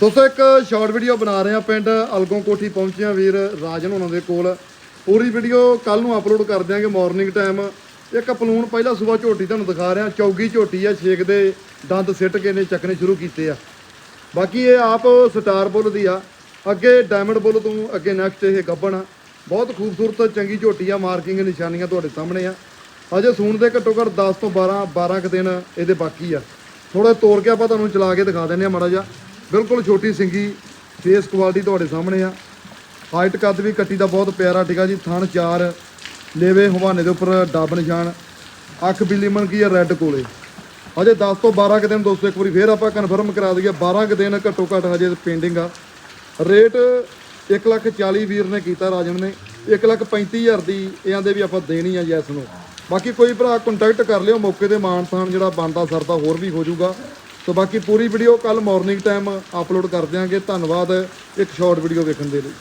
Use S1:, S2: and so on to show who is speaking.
S1: ਦੋਸਤੋ, ਇੱਕ short video ਬਣਾ ਰਹੇ ਆ ਪਿੰਡ ਅਲਗੋਂ ਕੋਠੀ ਪਹੁੰਚੇ ਵੀਰ ਰਾਜਨ ਉਹਨਾਂ ਦੇ ਕੋਲ। ਪੂਰੀ ਵੀਡੀਓ ਕੱਲ ਨੂੰ ਅਪਲੋਡ ਕਰ ਦਿਆਂਗੇ ਮਾਰਨਿੰਗ ਟਾਈਮ ਇੱਕ ਪਲੂਣ ਪਹਿਲਾਂ ਸਵੇਰ ਝੋਟੀ ਤੁਹਾਨੂੰ ਦਿਖਾ ਰਿਹਾ, ਚੌਗੀ ਝੋਟੀ ਆ, ਛੇਕ ਦੇ ਦੰਦ ਸਿੱਟ ਕੇ ਨੇ ਚੱਕਣੇ ਸ਼ੁਰੂ ਕੀਤੇ ਆ। ਬਾਕੀ ਇਹ ਆਪ ਸਟਾਰ ਬੁੱਲ ਦੀ ਆ। ਅੱਗੇ ਡਾਇਮੰਡ ਬੁੱਲ ਤੋਂ ਅੱਗੇ ਨੈਕਸਟ ਇਹ ਗੱਬਣ ਆ। ਬਹੁਤ ਖੂਬਸੂਰਤ, ਚੰਗੀ ਝੋਟੀ ਆ ਮਾਰਕਿੰਗ ਨਿਸ਼ਾਨੀਆਂ ਤੁਹਾਡੇ ਸਾਹਮਣੇ ਆ। ਅਜੇ ਸੂਣ ਦੇ ਘੱਟੋ ਘੱਟ 10 ਤੋਂ 12 12 ਕੁ ਦਿਨ ਇਹਦੇ ਬਾਕੀ ਆ। ਥੋੜਾ ਤੋੜ ਕੇ ਆਪਾਂ ਤੁਹਾਨੂੰ ਚਲਾ ਕੇ ਦਿਖਾ ਦਿੰਦੇ ਆ ਮਾੜਾ ਜਿਹਾ। ਬਿਲਕੁਲ ਛੋਟੀ ਸਿੰਗੀ ਫੇਸ ਕੁਆਲਿਟੀ ਤੁਹਾਡੇ ਸਾਹਮਣੇ ਆ। ਹਾਈਟ ਕੱਦ ਵੀ ਕੱਟੀ ਦਾ ਬਹੁਤ ਪਿਆਰਾ ਠੀਕ ਆ ਜੀ, ਥਣ ਚਾਰ, ਲੇਵੇ ਹਵਾਨੇ ਦੇ ਉੱਪਰ ਡੱਬ ਨਿਸ਼ਾਨ, ਅੱਖ ਬਿੱਲੀ ਮਨ ਕੀ ਆ ਰੈੱਡ ਕੋਲੇ। ਹਜੇ 10 ਤੋਂ 12 ਕੁ ਦਿਨ ਦੋਸਤੋ ਇੱਕ ਵਾਰੀ ਫੇਰ ਆਪਾਂ ਕਨਫਰਮ ਕਰਾ ਦਈਏ 12 ਕੁ ਦਿਨ ਘੱਟੋ ਘੱਟ ਹਜੇ ਪੇਂਡਿੰਗ ਆ। ਰੇਟ 1 ਲੱਖ 40 ਵੀਰ ਨੇ ਕੀਤਾ ਰਾਜਨ ਨੇ 1 ਲੱਖ 35000 ਦੀ ਇਹਨਾਂ ਦੇ ਵੀ ਆਪਾਂ ਦੇਣੀ ਆ ਜੈਸ ਨੂੰ। ਬਾਕੀ ਕੋਈ ਭਰਾ ਕੰਟੈਕਟ ਕਰ ਲਿਓ, ਮੌਕੇ ਤੇ ਮਾਨਸਾਨ ਜਿਹੜਾ ਬਣਦਾ ਸਰਦਾ ਹੋਰ ਵੀ ਹੋ ਜਾਊਗਾ। ਸੋ ਬਾਕੀ ਪੂਰੀ ਵੀਡੀਓ ਕੱਲ ਮਾਰਨਿੰਗ ਟਾਈਮ ਅਪਲੋਡ ਕਰ ਦਿਆਂਗੇ। ਧੰਨਵਾਦ। ਇੱਕ ਸ਼ਾਰਟ ਵੀਡੀਓ ਵੇਖਣ ਦੇ ਲਈ।